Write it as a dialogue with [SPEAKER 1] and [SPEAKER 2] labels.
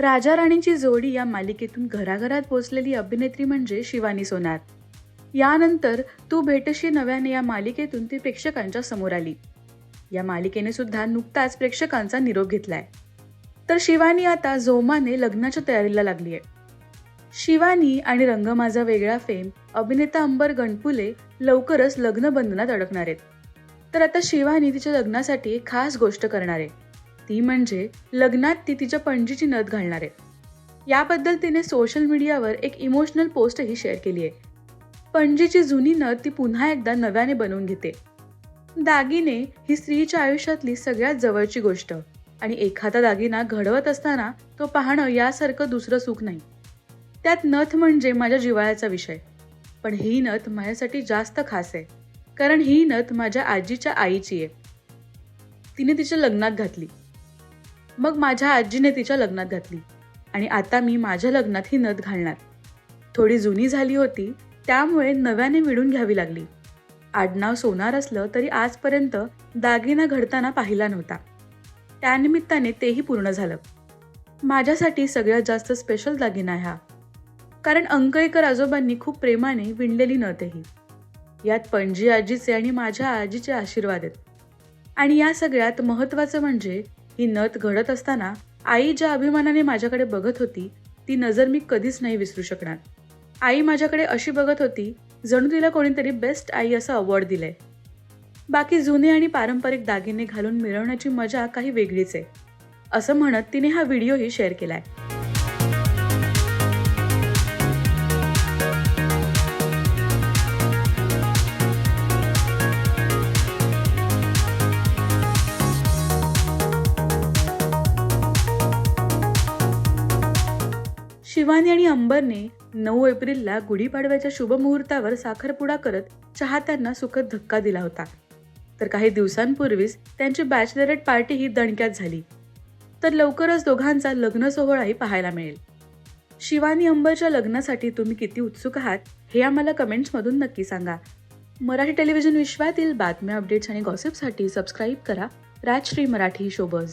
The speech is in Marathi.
[SPEAKER 1] राजा राणीची जोडी या मालिकेतून घराघरात पोचलेली अभिनेत्री म्हणजे शिवानी सोनार. यानंतर तू भेटशी नव्याने या मालिकेतून ती प्रेक्षकांच्या समोर आली. या मालिकेने सुद्धा नुकताच प्रेक्षकांचा निरोप घेतलाय. तर शिवानी आता जोमाने लग्नाच्या तयारीला लागली आहे शिवानी आणि रंग माझा वेगळा फेम अभिनेता अंबर गणपुले लवकरच लग्न बंधनात अडकणार आहेत. तर आता शिवानी तिच्या लग्नासाठी खास गोष्ट करणार आहे. ती म्हणजे लग्नात ती तिच्या पणजीची नथ घालणार. आहे याबद्दल तिने सोशल मीडियावर एक इमोशनल पोस्टही शेअर केली आहे. पणजीची जुनी नथ ती पुन्हा एकदा नव्याने बनवून घेते. दागिने ही स्त्रीच्या आयुष्यातली सगळ्यात जवळची गोष्ट आणि एखादा दागिना घडवत असताना तो पाहणं यासारखं दुसरं सुख नाही. त्यात नथ म्हणजे माझ्या जिव्हाळ्याचा विषय. पण ही नथ माझ्यासाठी जास्त खास आहे. कारण ही नथ माझ्या आजीच्या आईची आहे. तिने तिच्या लग्नात घातली. मग माझ्या आजीने तिच्या लग्नात घातली. आणि आता मी माझ्या लग्नात ही नथ घालणार. थोडी जुनी झाली होती त्यामुळे नव्याने विडून घ्यावी लागली. आडनाव सोनार असलं तरी आजपर्यंत दागिना घडताना पाहिला नव्हता. त्यानिमित्ताने तेही पूर्ण झालं. माझ्यासाठी सगळ्यात जास्त स्पेशल दागिना ह्या. हा कारण अंकयकर आजोबांनी खूप प्रेमाने विणलेली नथही. ही यात पणजी आजीचे आणि माझ्या आजीचे आशीर्वाद आहेत. आणि या सगळ्यात महत्त्वाचं म्हणजे ही नथ घडत असताना आई ज्या अभिमानाने माझ्याकडे बघत होती ती नजर मी कधीच नाही विसरू शकणार. आई माझ्याकडे अशी बघत होती जणू तिला कोणीतरी बेस्ट आई असं अवॉर्ड दिलंय. बाकी जुने आणि पारंपरिक दागिने घालून मिळवण्याची मजा काही वेगळीच आहे. असं म्हणत तिने हा व्हिडिओही शेअर केलाय. शिवानी आणि अंबरने नऊ एप्रिलला गुढीपाडव्याच्या शुभमुहूर्तावर साखरपुडा करत चाहत्यांना सुखद धक्का दिला होता. तर काही दिवसांपूर्वीच त्यांची बॅचलरेट पार्टी ही दणक्यात झाली. तर लवकरच दोघांचा लग्न सोहळाही पाहायला मिळेल. शिवानी अंबरच्या लग्नासाठी तुम्ही किती उत्सुक आहात हे आम्हाला कमेंट्समधून नक्की सांगा. मराठी टेलिव्हिजन विश्वातील बातम्या अपडेट्स आणि गॉसिपसाठी सबस्क्राईब करा. राजश्री मराठी शोबज.